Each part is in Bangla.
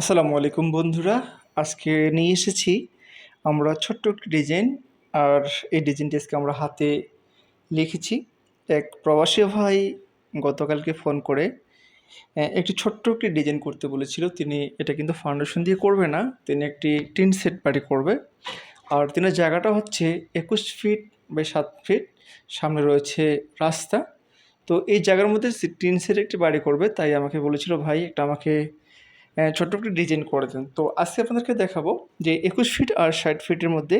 আসসালামু আলাইকুম বন্ধুরা। আজকে নিয়ে এসেছি আমরা ছোট্ট একটি ডিজাইন, আর এই ডিজাইনটি আজকে আমরা হাতে লিখেছি। এক প্রবাসী ভাই গতকালকে ফোন করে একটি ছোট্ট একটি ডিজাইন করতে বলেছিল। তিনি এটা কিন্তু ফাউন্ডেশন দিয়ে করবে না, তিনি একটি টিন সেট বাড়ি করবে। আর তিনের জায়গাটা হচ্ছে একুশ ফিট বাই সাত ফিট, সামনে রয়েছে রাস্তা। তো এই জায়গার মধ্যে টিন সেট একটি বাড়ি করবে, তাই আমাকে বলেছিল, ভাই, একটা আমাকে ছোট্ট একটি ডিজাইন করে দেন। তো আজকে আপনাদেরকে দেখাবো যে একুশ ফিট আর ষাট ফিটের মধ্যে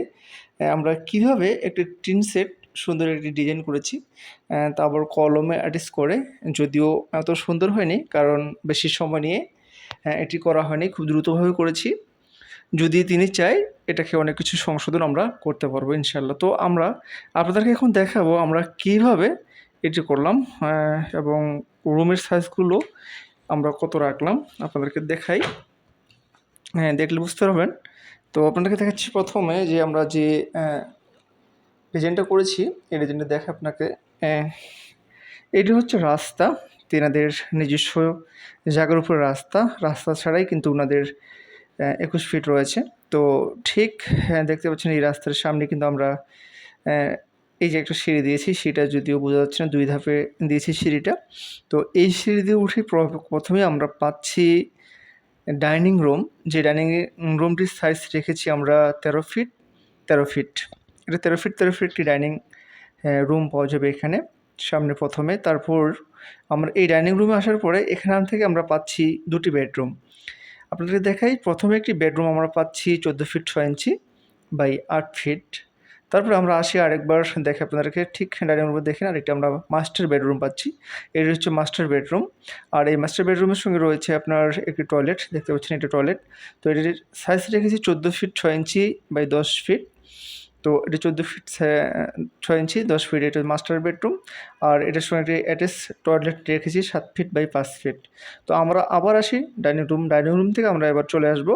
আমরা কীভাবে একটি টিন সেট সুন্দর একটি ডিজাইন করেছি তারপর কলমে আর্টিস্ট করে, যদিও এত সুন্দর হয়নি, কারণ বেশি সময় নিয়ে এটি করা হয়নি, খুব দ্রুতভাবে করেছি। যদি তিনি চাই এটাকে অনেক কিছু সংশোধন আমরা করতে পারব ইনশাল্লাহ তো আমরা আপনাদেরকে এখন দেখাবো আমরা কীভাবে এটি করলাম এবং রুমের সাইজগুলো আমরা কত রাখলাম? আপনাদেরকে দেখাই। হ্যাঁ দেখলে বুঝতে পারবেন। তো আপনাদেরকে দেখাচ্ছি প্রথমে যে আমরা যে ডিজাইনটা করেছি এই ডিজাইনটা দেখে আপনাকে এটি হচ্ছে রাস্তা। তেনাদের নিজস্ব জায়গার উপর রাস্তা। রাস্তা ছাড়াই কিন্তু ওনাদের একুশ ফিট রয়েছে। তো ঠিক হ্যাঁ, দেখতে পাচ্ছেন এই রাস্তার সামনে কিন্তু আমরা এই যে একটা সিঁড়ি দিয়েছি, সেটা যদিও বোঝা যাচ্ছে না, দুই ধাপে দিয়েছি সিঁড়িটা। তো এই সিঁড়ি দিয়ে উঠে প্রথমে আমরা পাচ্ছি ডাইনিং রুম, যে ডাইনিং রুমটির সাইজ রেখেছি আমরা তেরো ফিট তেরো ফিট। এটা তেরো ফিট তেরো ফিট একটি ডাইনিং রুম পাওয়া যাবে এখানে, সামনে প্রথমে। তারপর আমরা এই ডাইনিং রুমে আসার পরে এখান থেকে আমরা পাচ্ছি দুটি বেডরুম। আপনাদের দেখাই, প্রথমে একটি বেডরুম আমরা পাচ্ছি চোদ্দ ফিট ছয় ইঞ্চি বাই আট ফিট। তারপরে আমরা আসি আরেকবার, দেখে আপনাদেরকে ঠিক ডাইনিং রুমে দেখেন আর এটা আমরা মাস্টার বেডরুম পাচ্ছি। এটি হচ্ছে মাস্টার বেডরুম আর এই মাস্টার বেডরুমের সঙ্গে রয়েছে আপনার একটি টয়লেট দেখতে পাচ্ছেন এটি টয়লেট তো এটির সাইজ রেখেছি চোদ্দ ফিট ছয় ইঞ্চি বাই দশ ফিট তো এটা চোদ্দ ফিট ছয় ইঞ্চি, দশ ফিট। এটা মাস্টার বেডরুম আর এটার সঙ্গে একটি অ্যাটাচ টয়লেট রেখেছি, সাত ফিট বাই পাঁচ ফিট। তো আমরা আবার আসি ডাইনিং রুম ডাইনিং রুম থেকে আমরা এবার চলে আসব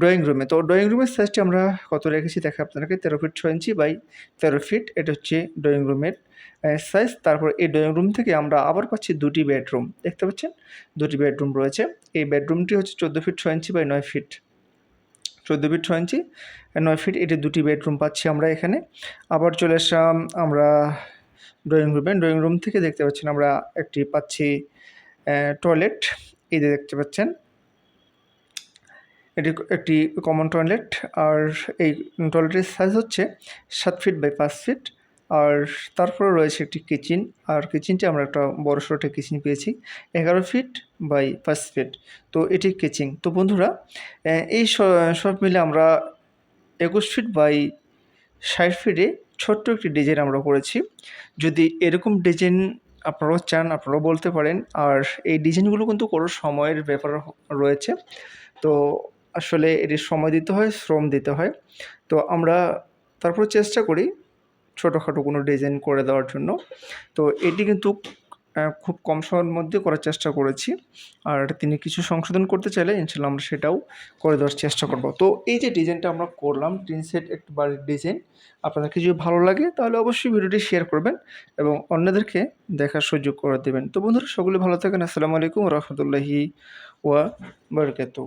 ড্রয়িং রুমে তো ড্রয়িং রুমের সাইজটি আমরা কত রেখেছি দেখা আপনাদেরকে? তেরো ফিট, ছয় ইঞ্চি বাই তেরো ফিট। এটা হচ্ছে ড্রয়িং রুমের সাইজ তারপর এই ড্রয়িং রুম থেকে আমরা আবার পাচ্ছি দুটি বেডরুম দেখতে পাচ্ছেন? দুটি বেডরুম রয়েছে। এই বেডরুমটি হচ্ছে চোদ্দ ফিট, ছয় ইঞ্চি বাই নয় ফিট। চোদ্দ ফিট ছয় ইঞ্চি নয় ফিট এটি দুটি বেডরুম পাচ্ছি আমরা এখানে। আবার চলে আসলাম আমরা ড্রয়িং রুমে ড্রয়িং রুম থেকে দেখতে পাচ্ছেন আমরা একটি পাচ্ছি টয়লেট এই যে দেখতে পাচ্ছেন, এটি একটি কমন টয়লেট আর এই টয়লেটের সাইজ হচ্ছে সাত ফিট বাই পাঁচ ফিট আর তারপরে রয়েছে একটি কিচেন আর কিচেনটি আমরা একটা বড় সড়ো কিচেন পেয়েছি, এগারো ফিট বাই পাঁচ ফিট তো এটি কিচেন তো বন্ধুরা এই সব মিলে আমরা একুশ ফিট বাই ষাট ফিটে ছোট্ট একটি ডিজাইন আমরা করেছি। যদি এরকম ডিজাইন আপনারাও চান, আপনারাও বলতে পারেন। আর এই ডিজাইনগুলো কিন্তু কোনো সময়ের ব্যাপার রয়েছে। তো আসলে এটি সময় দিতে হয়, শ্রম দিতে হয়। তো আমরা তারপর চেষ্টা করি ছোটোখাটো কোনো ডিজাইন করে দেওয়ার জন্য। তো এটি কিন্তু খুব কম সময়ের মধ্যে করার চেষ্টা করেছি। আর তিনি কিছু সংশোধন করতে চাইলে ইনশাল্লাহ আমরা সেটাও করে দেওয়ার চেষ্টা করব। তো এই যে ডিজাইনটা আমরা করলাম, টিন সেট একটু বাড়ির ডিজাইন আপনাদেরকে যদি ভালো লাগে তাহলে অবশ্যই ভিডিওটি শেয়ার করবেন এবং অন্যদেরকে দেখার সুযোগ করে দেবেন। তো বন্ধুরা, সকলে ভালো থাকেন। আসসালামু আলাইকুম রহমতুল্লাহি ওয়া বারকাতুহ।